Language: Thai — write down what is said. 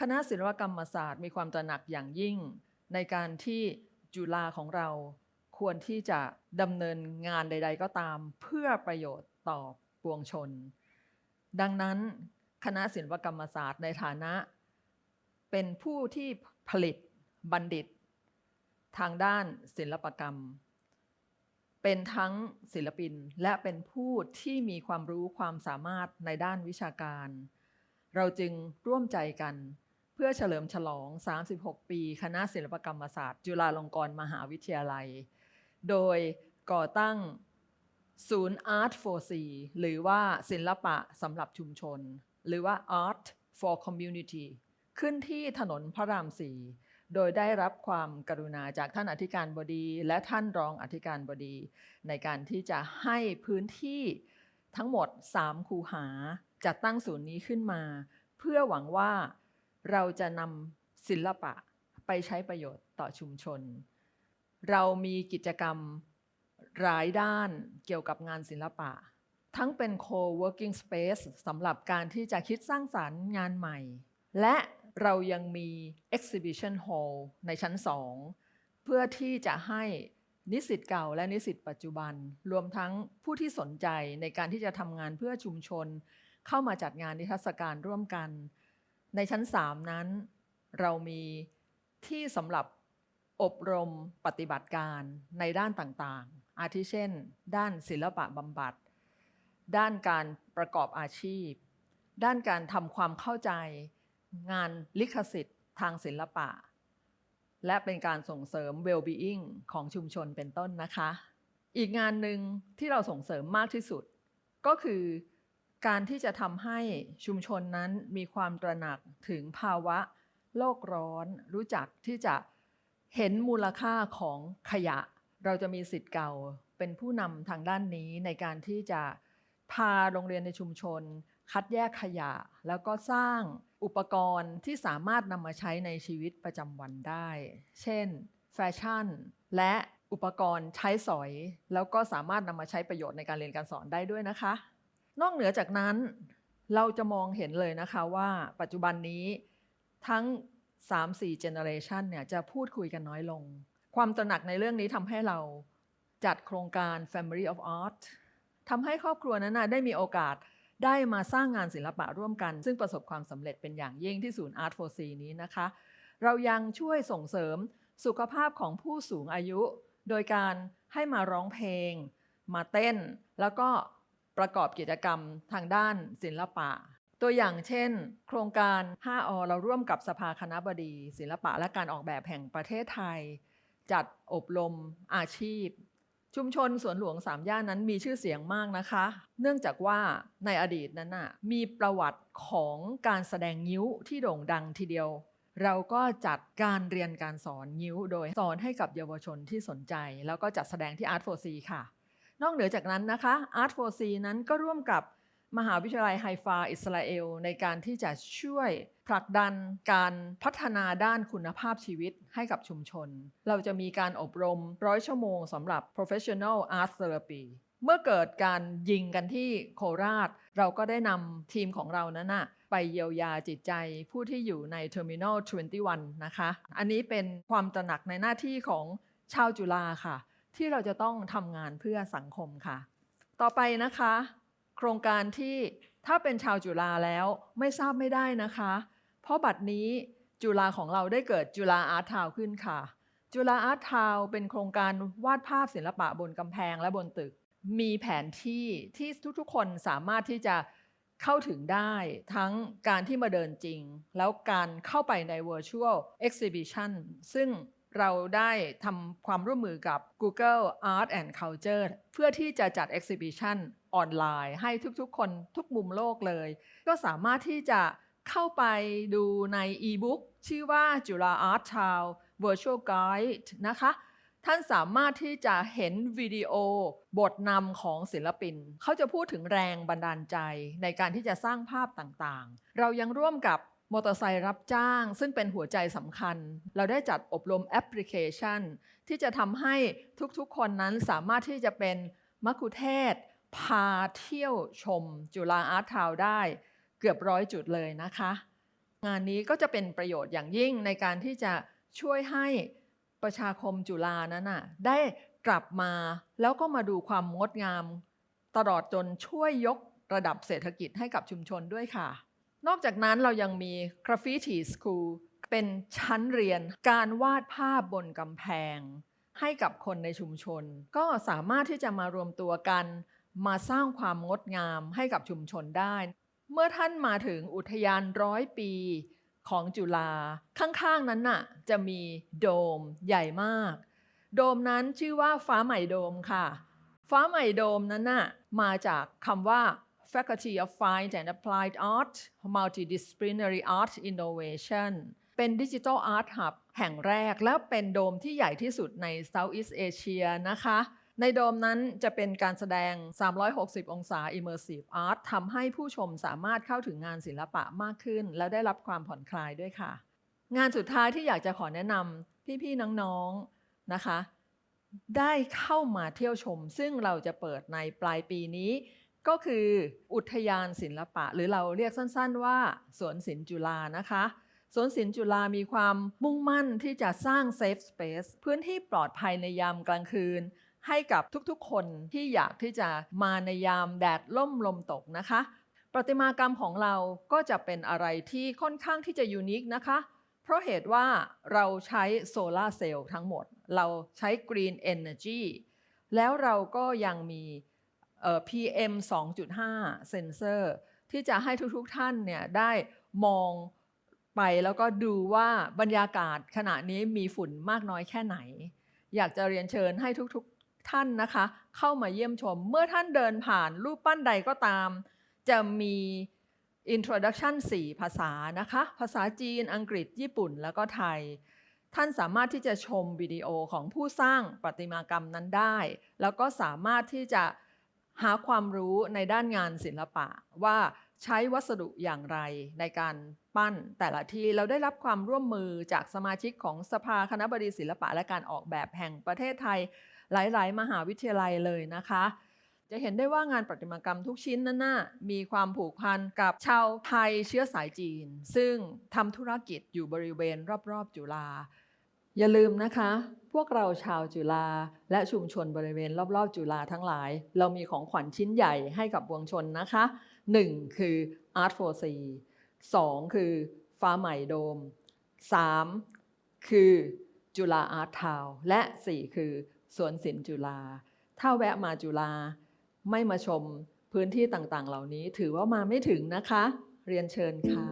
คณะศิลปกรรมศาสตร์มีความตระหนักอย่างยิ่ง ในการที่จุฬาของเราควรที่จะดำเนินงานใด ๆ ก็ตามเพื่อประโยชน์ต่อปวงชน ดังนั้นคณะศิลปกรรมศาสตร์ในฐานะ เป็นผู้ที่ผลิตบัณฑิต ทางด้านศิลปกรรม เป็นทั้งศิลปินและเป็นผู้ที่มีความรู้ความสามารถในด้านวิชาการ เราจึงร่วมใจกัน พื่อเฉลิมฉลอง 36 ปี คณะศิลปกรรมศาสตร์ จุฬาลงกรณ์มหาวิทยาลัย โดยก่อตั้งศูนย์ Art for C หรือว่าศิลปะสำหรับชุมชน หรือว่า Art for Community ขึ้นที่ถนนพระรามสี่โดยได้รับความกรุณาจากท่านอธิการบดีและท่านรองอธิการบดี ในการที่จะให้พื้นที่ทั้งหมด 3 คูหาจัดตั้งศูนย์นี้ขึ้นมา เพื่อหวังว่า เราจะนำศิลปะไปใช้ประโยชน์ต่อชุมชน เรามีกิจกรรมหลายด้านเกี่ยวกับงานศิลปะ ทั้งเป็น co-working space สำหรับการที่จะคิดสร้างสารรค์งานใหม่ และเรายังมี exhibition hall ในชั้น2เพื่อที่จะให้นิสิตเก่าและนิสิตปัจจุบัน รวมทั้งผู้ที่สนใจในการที่จะทำงานเพื่อชุมชน เข้ามาจัดงานนิทรรศการร่วมกัน ในชั้น 3 นั้น เรามีที่สำหรับอบรมปฏิบัติการในด้านต่างๆ อาทิเช่น ด้านศิลปะบำบัด ด้านการประกอบอาชีพ ด้านการทำความเข้าใจ งานลิขสิทธิ์ทางศิลปะ และเป็นการส่งเสริม well-being ของชุมชนเป็นต้นนะคะ อีกงานหนึ่งที่เราส่งเสริมมากที่สุด ก็คือ การที่จะทำให้ชุมชนนั้นมีความตระหนักถึงภาวะโลกร้อน รู้จักที่จะเห็นมูลค่าของขยะ เราจะมีสิทธิ์เก่าเป็นผู้นำทางด้านนี้ในการที่จะพาโรงเรียนในชุมชน คัดแยกขยะ แล้วก็สร้างอุปกรณ์ที่สามารถนำมาใช้ในชีวิตประจำวันได้ เช่น แฟชั่น และอุปกรณ์ใช้สอย แล้วก็สามารถนำมาใช้ประโยชน์ในการเรียนการสอนได้ด้วยนะคะ นอกเหนือจากนั้นเราจะมองเห็นเลยนะคะว่าปัจจุบันนี้ทั้ง 3-4 generation เนี่ยจะพูดคุยกันน้อยลง ความตระหนักในเรื่องนี้ทำให้เราจัดโครงการ Family of Art ทำให้ครอบครัวนั้นนะได้มีโอกาสได้มาสร้างงานศิลปะร่วมกัน ซึ่งประสบความสำเร็จเป็นอย่างยิ่งที่ศูนย์ Art for C นี้นะคะ เรายังช่วยส่งเสริมสุขภาพของผู้สูงอายุ โดยการให้มาร้องเพลง มาเต้น แล้วก็ ประกอบกิจกรรมทางด้านศิลปะ ตัวอย่างเช่น โครงการ 5 อ เราร่วมกับสภาคณะบดี ศิลปะและการออกแบบแห่งประเทศไทย จัดอบรมอาชีพ ชุมชนสวนหลวงสามย่านนั้นมีชื่อเสียงมากนะคะ เนื่องจากว่าในอดีตนั้นน่ะมีประวัติของการแสดงงิ้วที่โด่งดังทีเดียวเราก็จัดการเรียนการสอนงิ้วโดยสอนให้กับเยาวชนที่สนใจ แล้วก็จัดแสดงที่ Art for C ค่ะ นอกเหนือจากนั้นนะคะ Art for C นั้นก็ร่วมกับมหาวิทยาลัยไฮฟาอิสราเอล ในการที่จะช่วยผลักดันการพัฒนาด้านคุณภาพชีวิตให้กับชุมชน เราจะมีการอบรมร้อยชั่วโมงสำหรับ professional art therapy เมื่อเกิดการยิงกันที่โคราช เราก็ได้นำทีมของเรานั้นนะไปเยียวยาจิตใจผู้ที่อยู่ใน Terminal 21 นะคะ อันนี้เป็นความตระหนักในหน้าที่ของชาวจุฬาค่ะ ที่เราจะต้องทำงานเพื่อสังคมค่ะ ต่อไปนะคะ โครงการที่ถ้าเป็นชาวจุฬาแล้วไม่ทราบไม่ได้นะคะ เพราะบัดนี้จุฬาของเราได้เกิดจุฬาอาร์ตทาวขึ้นค่ะ จุฬาอาร์ตทาวเป็นโครงการวาดภาพศิลปะบนกำแพงและบนตึก มีแผนที่ที่ทุกๆ คนสามารถที่จะเข้าถึงได้ทั้งการที่มาเดินจริง แล้วการเข้าไปใน virtual exhibition ซึ่ง เราได้ทำความร่วมมือกับ Google Art and Culture เพื่อที่จะจัด exhibition ออนไลน์ ให้ทุกๆ คนทุกมุมโลกเลย ก็สามารถที่จะเข้าไปดูใน e-book ชื่อว่าจุฬา Art Town Virtual Guide นะคะ ท่านสามารถที่จะเห็นวิดีโอบทนำของศิลปิน เขาจะพูดถึงแรงบันดาลใจในการที่จะสร้างภาพต่างๆ เรายังร่วมกับ มอเตอร์ไซค์รับจ้าง ซึ่งเป็นหัวใจสำคัญ เราได้จัดอบรมแอปพลิเคชัน ที่จะทำให้ทุกๆคนนั้นสามารถที่จะเป็นมัคคุเทศพาเที่ยวชม จุฬาอาร์ตทาวได้เกือบร้อยจุดเลยนะคะ งานนี้ก็จะเป็นประโยชน์อย่างยิ่งในการที่จะช่วยให้ประชาคมจุฬานั้นน่ะได้กลับมาแล้วก็มาดูความงดงาม ตลอดจนช่วยยกระดับเศรษฐกิจให้กับชุมชนด้วยค่ะ นอกจากนั้นเรายังมี Graffiti School เป็นชั้นเรียนการวาดภาพบนกำแพง ให้กับคนในชุมชน ก็สามารถที่จะมารวมตัวกัน มาสร้างความงดงามให้กับชุมชนได้ เมื่อท่านมาถึงอุทยานร้อยปีของจุฬาข้างๆนั้นน่ะจะมีโดมใหญ่มาก โดมนั้นชื่อว่าฟ้าใหม่โดมค่ะ ฟ้าใหม่โดมนั้นน่ะมาจากคำว่า Faculty of Fine and Applied Art Multidisciplinary Art Innovation เป็นดิจิทัลอาร์ตฮับแห่งแรกและเป็นโดมที่ใหญ่ที่สุดใน Southeast Asia นะคะในโดมนั้นจะเป็นการแสดง 360 องศา Immersive Art ทำให้ผู้ชมสามารถเข้าถึงงานศิลปะมากขึ้น แล้วได้รับความผ่อนคลายด้วยค่ะ งานสุดท้ายที่อยากจะขอแนะนำพี่ๆน้องๆนะคะ ได้เข้ามาเที่ยวชม ซึ่งเราจะเปิดในปลายปีนี้ ก็คืออุทยานศิลปะ หรือเราเรียกสั้นๆว่า สวนศิลป์จุฬานะคะสวนศิลป์จุฬามีความมุ่งมั่นที่จะสร้างเซฟสเปซพื้นที่ปลอดภัยในยามกลางคืน ให้กับทุกๆ คนที่อยากที่จะมาในยามแดดล่มลมตกนะคะ ประติมากรรมของเราก็จะเป็นอะไรที่ค่อนข้างที่จะยูนิคนะคะ เพราะเหตุว่าเราใช้โซลาร์เซลล์ทั้งหมด เราใช้ Green Energy แล้วเราก็ยังมี PM 2.5 เซนเซอร์ ที่จะให้ทุกๆท่านเนี่ยได้มองไปแล้วก็ดูว่าบรรยากาศขณะนี้มีฝุ่นมากน้อยแค่ไหน อยากจะเรียนเชิญให้ทุกๆท่านนะคะ เข้ามาเยี่ยมชม เมื่อท่านเดินผ่านรูปปั้นใดก็ตาม จะมี introduction 4 ภาษานะคะ ภาษาจีน อังกฤษ ญี่ปุ่น แล้วก็ไทย ท่านสามารถที่จะชมวิดีโอของผู้สร้างประติมากรรมนั้นได้ แล้วก็สามารถที่จะ หาความรู้ในด้านงานศิลปะว่าใช้วัสดุอย่างไรในการปั้นแต่ละที่เราได้รับความร่วมมือจากสมาชิกของสภาคณะบดีศิลปะและการออกแบบแห่งประเทศไทย หลาย ๆ มหาวิทยาลัยเลยนะคะ จะเห็นได้ว่างานประติมากรรมทุกชิ้นนั้นนะมีความผูกพันกับชาวไทยเชื้อสายจีน ซึ่งทำธุรกิจอยู่บริเวณรอบ ๆ จุฬา อย่าลืมนะคะ พวกเราชาวจุฬาและชุมชนบริเวณรอบๆ จุฬาทั้งหลาย เรามีของขวัญชิ้นใหญ่ให้กับปวงชนนะคะ 1. คือ Art for C 2. คือฟ้าใหม่โดม 3. คือจุฬาอาร์ตทาวและ 4 คือสวนศิลป์จุฬาถ้าแวะมาจุฬาไม่มาชมพื้นที่ต่างๆ เหล่านี้ถือว่ามาไม่ถึงนะคะ เรียนเชิญค่ะ